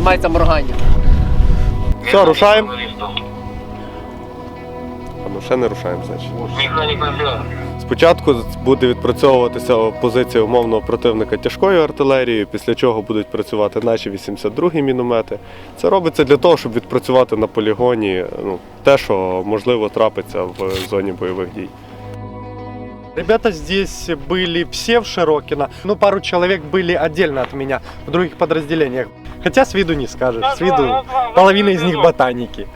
Займається морганням. Все, рушаємо. А ну ще не рушаємо, значить. Спочатку буде відпрацьовуватися позиція умовного противника тяжкою артилерією, після чого будуть працювати наші 82-гі міномети. Це робиться для того, щоб відпрацювати на полігоні ну, те, що можливо трапиться в зоні бойових дій. Ребята здесь были все в Широкино, ну пару человек были отдельно от меня в других подразделениях. Хотя с виду не скажешь, с виду половина из них ботаники.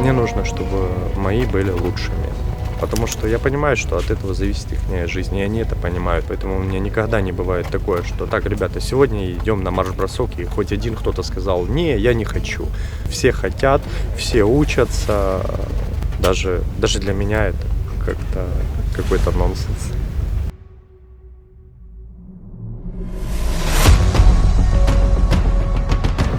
Мне нужно, чтобы мои были лучшими. Потому что я понимаю, что от этого зависит их жизнь, и они это понимают. Поэтому у меня никогда не бывает такое, что так, ребята, сегодня идем на марш-бросок, и хоть один кто-то сказал, не, я не хочу. Все хотят, все учатся. Даже, даже для меня это как-то какой-то нонсенс.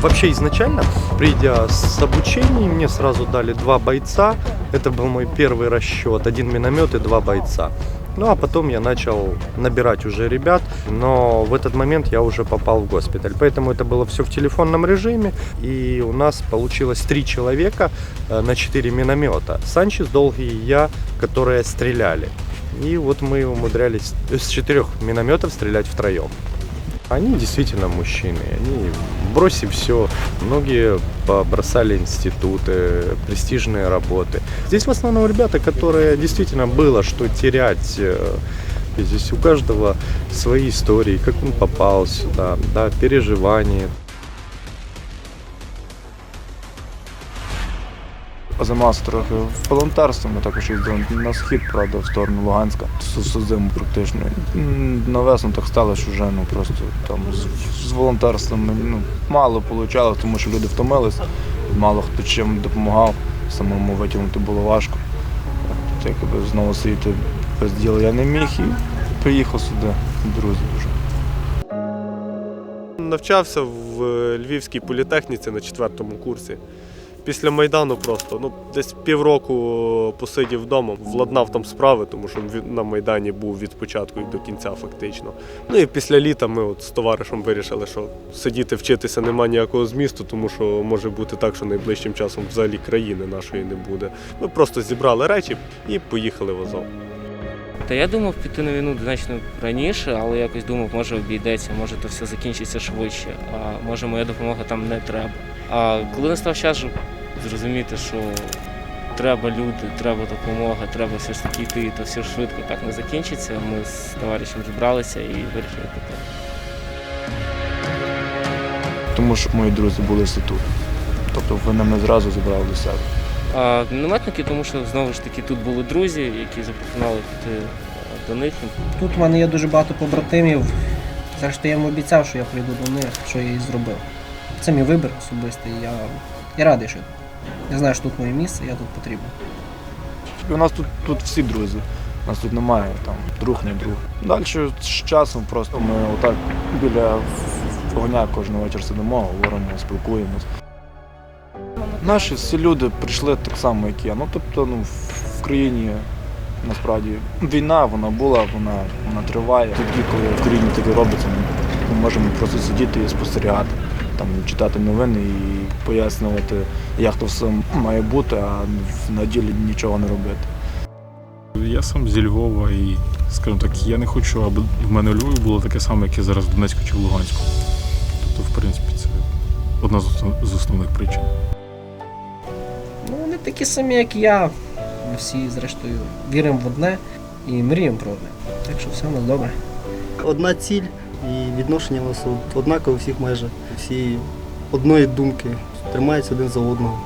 Вообще изначально, придя с обучений, мне сразу дали два бойца. Это был мой первый расчет. Один миномет и два бойца. Ну а потом я начал набирать уже ребят, но в этот момент я уже попал в госпиталь. Поэтому это было все в телефонном режиме. И у нас получилось три человека э, на четыре миномета. Санчес, Долгий и я, которые стреляли. И вот мы умудрялись с четырех минометов стрелять втроем. Они действительно мужчины. Они бросив все, многие бросали институты, престижные работы. Здесь в основном ребята, которые действительно было что терять. Э, Здесь у каждого свои истории, как он попал сюда, да, переживания. Займався трохи волонтерством, ми також їздили на схід, правда, в сторону Луганська, зиму практично. На весну так стало, що вже ну, просто там з, з волонтерством ну, мало вийшло, тому що люди втомились, мало хто чим допомагав, самому витягнути було важко. От, якби знову сидіти без діла я не міг і приїхав сюди, друзі дуже. Навчався в Львівській політехніці на четвертому курсі. Після Майдану просто ну, десь півроку посидів вдома, владнав там справи, тому що він на Майдані був від початку і до кінця фактично. Ну і після літа ми от з товаришем вирішили, що сидіти вчитися нема ніякого змісту, тому що може бути так, що найближчим часом взагалі країни нашої не буде. Ми просто зібрали речі і поїхали в Азов. Та я думав піти на війну значно раніше, але якось думав, може обійдеться, може то все закінчиться швидше, а може моя допомога там не треба. А коли настав час щоб зрозуміти, що треба люди, треба допомога, треба все ж таки йти, то все швидко так не закінчиться. Ми з товаришем зібралися і вирішили піти. Тому що мої друзі були всі тут. Тобто вони мене зразу зібрали до себе. А мінометники, тому що знову ж таки тут були друзі, які запропонували піти до них. Тут в мене є дуже багато побратимів. Зрештою, я йому обіцяв, що я прийду до них, що я і зробив. Це мій вибір особистий. Я, я радий, що я знаю, що тут моє місце, я тут потрібен. У нас тут, тут всі друзі. У нас тут немає там друг, не друг. Далі з часом просто ми отак біля вогня кожен вечір сидимо, говоримо, спілкуємось. Наші всі люди прийшли так само, як я. Ну тобто, ну, в країні насправді війна, вона була, вона, вона триває. Тоді, коли в країні таке робиться, ми можемо просто сидіти і спостерігати, там, читати новини і пояснювати, як то все має бути, а на ділі нічого не робити. Я сам зі Львова і, скажімо так, я не хочу, аби в мене у Львові було таке саме, як і зараз в Донецьку чи в Луганську. Тобто, в принципі, це одна з основних причин. Ну, вони такі самі, як я. Ми всі, зрештою, віримо в одне і мріємо про одне. Так що все у нас добре. одна ціль і відношення у нас од- однакове у всіх майже Всі одної думки, тримаються один за одного.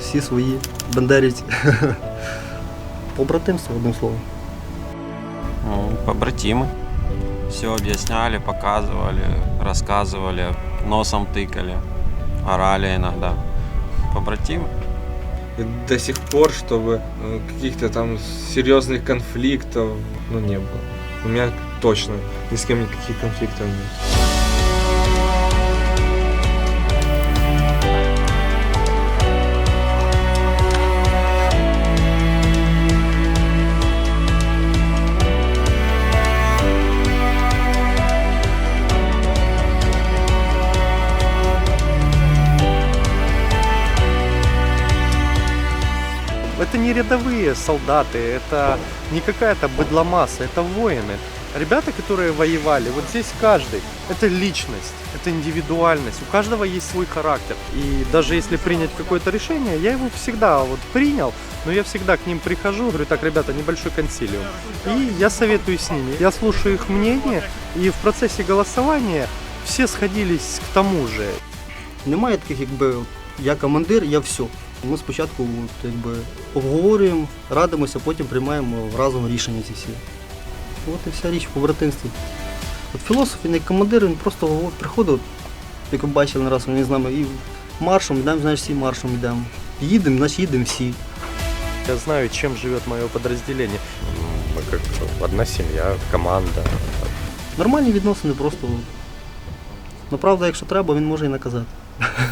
Всі свої бандерівці. Побратимство, одним словом. Ну, побратимы. Все объясняли, показывали, рассказывали, носом тыкали, орали иногда. Побратимы. до сих пор, чтобы э, каких-то там серьезных конфликтов ну, не было. У меня точно ни с кем никаких конфликтов нет. Рядовые солдаты, это не какая-то быдломасса, это воины. Ребята, которые воевали, вот здесь каждый, это личность, это индивидуальность, у каждого есть свой характер. И даже если принять какое-то решение, я его всегда вот принял, но я всегда к ним прихожу, говорю, так, ребята, небольшой консилиум. И я советую с ними, я слушаю их мнение, и в процессе голосования все сходились к тому же. Немає таких, якби я командир, я все. Ми спочатку от, якби, обговорюємо, радимося, потім приймаємо разом рішення ці всі. От і вся річ в побратимстві. От філософ, він як командир, він просто приходив, як ви бачили не раз, він з нами і маршем йдемо, знаєш, всі маршем йдемо. Їдемо, значить їдемо всі. Я знаю, чем живет мое подразделение. Мы как одна семья, команда. Нормальні відносини просто. Ну правда, якщо треба, він може і наказати.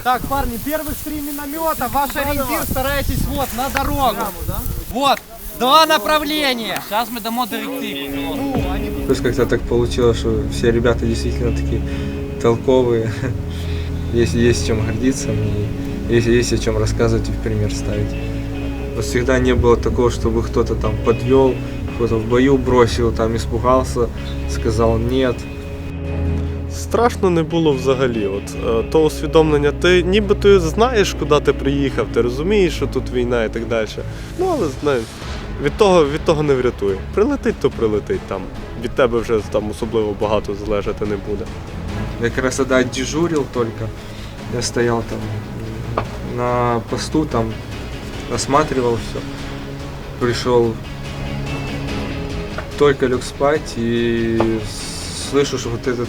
Так, парни, первых три миномета, ваш ориентир, старайтесь вот, на дорогу. Вот, два направления. Сейчас мы дамо директиву. То есть как-то так получилось, что все ребята действительно такие толковые. Есть, есть чем гордиться, и есть, есть о чем рассказывать и в пример ставить. Всегда не было такого, чтобы кто-то там подвел, кто-то в бою бросил, там испугался, сказал нет. Страшно не було взагалі. От е, то усвідомлення, ти ніби ти знаєш, куди ти приїхав, ти розумієш, що тут війна і так далі. Ну але знаєш, від того, від того не врятує. Прилетить, то прилетить там. Від тебе вже там особливо багато залежати не буде. Я как раз тогда дежурил только. Я стоял там на посту, там осматривал все. Пришел, только лег спать и слышу, что вот этот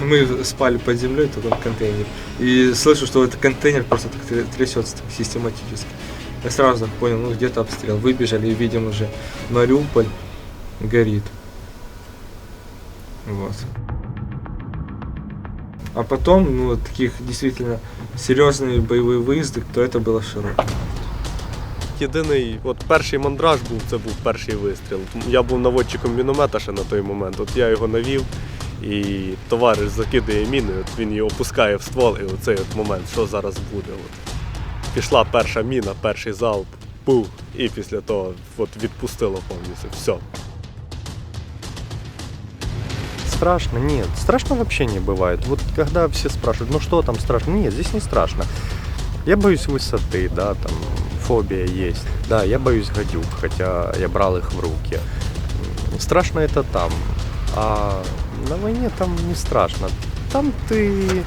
Мы спали под землей, в таком контейнере. И слышу, что этот контейнер просто так тря- трясется так систематически. Я сразу так понял, ну где-то обстрел. Выбежали и видим уже Мариуполь горит. Вот. А потом, ну, вот таких действительно серьезные боевые выезды, то это было широко. Єдиний, от перший мандраж був, це був перший вистріл. Я був наводчиком міномета ще на той момент. От я його навів, і товариш закидає міни, от він її опускає в ствол, і оцей от момент, що зараз буде. От. Пішла перша міна, перший залп, пух, і після того от відпустило повністю. Все. Страшно? Нет, страшно вообще не бывает. Вот когда все спрашивают, ну что там страшно? Нет, здесь не страшно. Я боюсь высоты, да, там фобия есть. Да, я боюсь гадюк, хотя я брал их в руки. М, Страшно это там. А на войне там не страшно. Там ты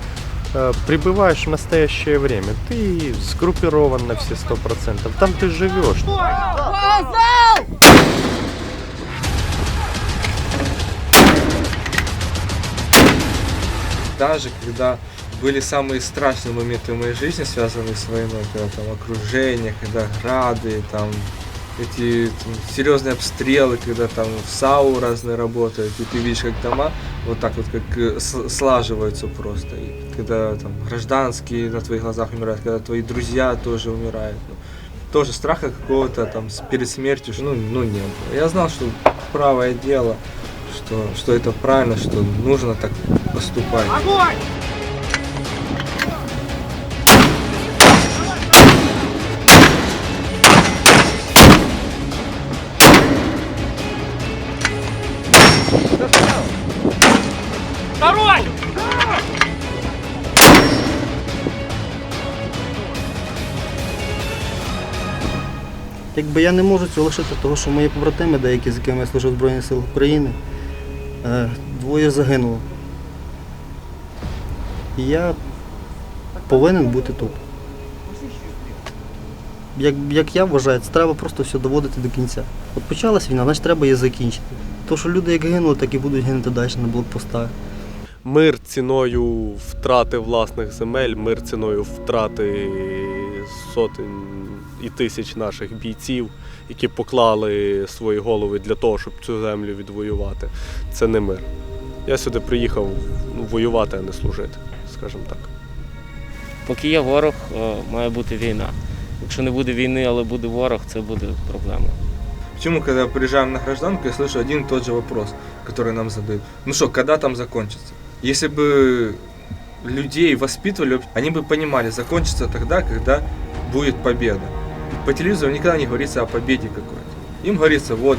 э, пребываешь в настоящее время. Ты сгруппирован на все сто процентов. Там ты живешь. даже когда были самые страшные моменты в моей жизни, связанные с войной, когда там окружение, когда грады, там эти там, серьезные обстрелы, когда там САУ разные работают, и ты видишь, как дома вот так вот как э, слаживаются просто. И когда там гражданские на твоих глазах умирают, когда твои друзья тоже умирают. ну, тоже страха какого-то там перед смертью, ну, ну не было. Я знал, что правое дело, что, что это правильно, что нужно так поступать. Якби я не можу цього лишити, тому що мої побратими, деякі, з якими я служив в Збройних силах України, е, двоє загинуло. І я повинен бути тут. Як, як я вважаю, це треба просто все доводити до кінця. От почалась війна, значить треба її закінчити. То, що люди як гинули, так і будуть гинути далі на блокпостах. Мир ціною втрати власних земель, мир ціною втрати сотень і тисяч наших бійців, які поклали свої голови для того, щоб цю землю відвоювати. Це не мир. Я сюди приїхав ну, воювати, а не служити, скажімо так. Поки є ворог, е, має бути війна. Якщо не буде війни, але буде ворог, це буде проблема. Почему, когда приезжаем на гражданку, я слышу один и тот же вопрос, который нам задают. Ну что, когда там закончится? Если бы людей воспитывали, они бы понимали, закончится тогда, когда будет победа. по телевизору никогда не говорится о победе какой-то. Им говорится, вот,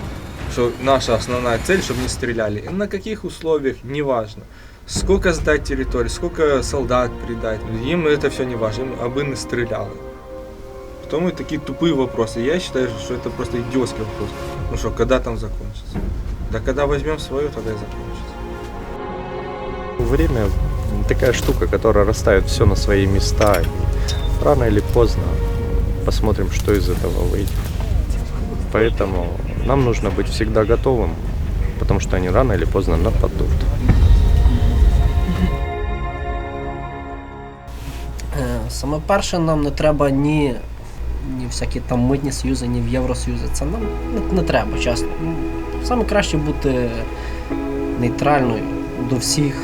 что наша основная цель, чтобы не стреляли. И на каких условиях, неважно. Сколько сдать территории, сколько солдат придать, им это все не важно, им абы не стреляли. Потом и такие тупые вопросы. Я считаю, что это просто идиотский вопрос. Ну что, когда там закончится? Да когда возьмем свое, тогда и закончится. Время такая штука, которая расставит все на свои места. И рано или поздно посмотрим, что из этого выйдет. Поэтому нам нужно быть всегда готовым, потому что они рано или поздно нападут. Е, Саме перше, нам не треба ні, ні всякі там митні союзи, ні в Євросоюзі. Це нам не, не треба, чесно. Ну, Саме краще бути нейтральною до всіх.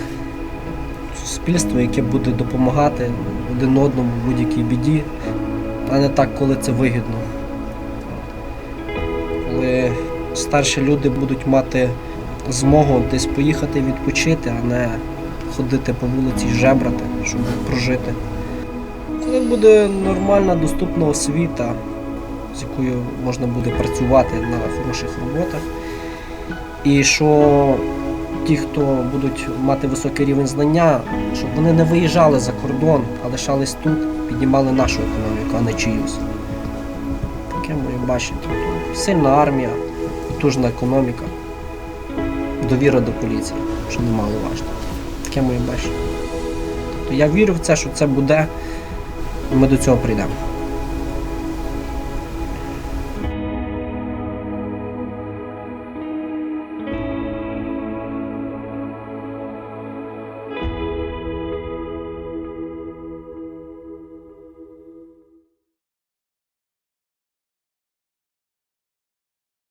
Суспільство, яке буде допомагати один одному в будь-якій біді, а не так, коли це вигідно. Коли старші люди будуть мати змогу десь поїхати відпочити, а не ходити по вулиці жебрати, щоб прожити. Коли буде нормальна доступна освіта, з якою можна буде працювати на хороших роботах. І що ті, хто будуть мати високий рівень знання, щоб вони не виїжджали за кордон, а лишались тут, піднімали нашу економіку, а не чиюсь. Таке моє бачення. Сильна армія, потужна економіка, довіра до поліції, що немало важливо. Таке моє бачення. Тобто я вірю в це, що це буде, і ми до цього прийдемо.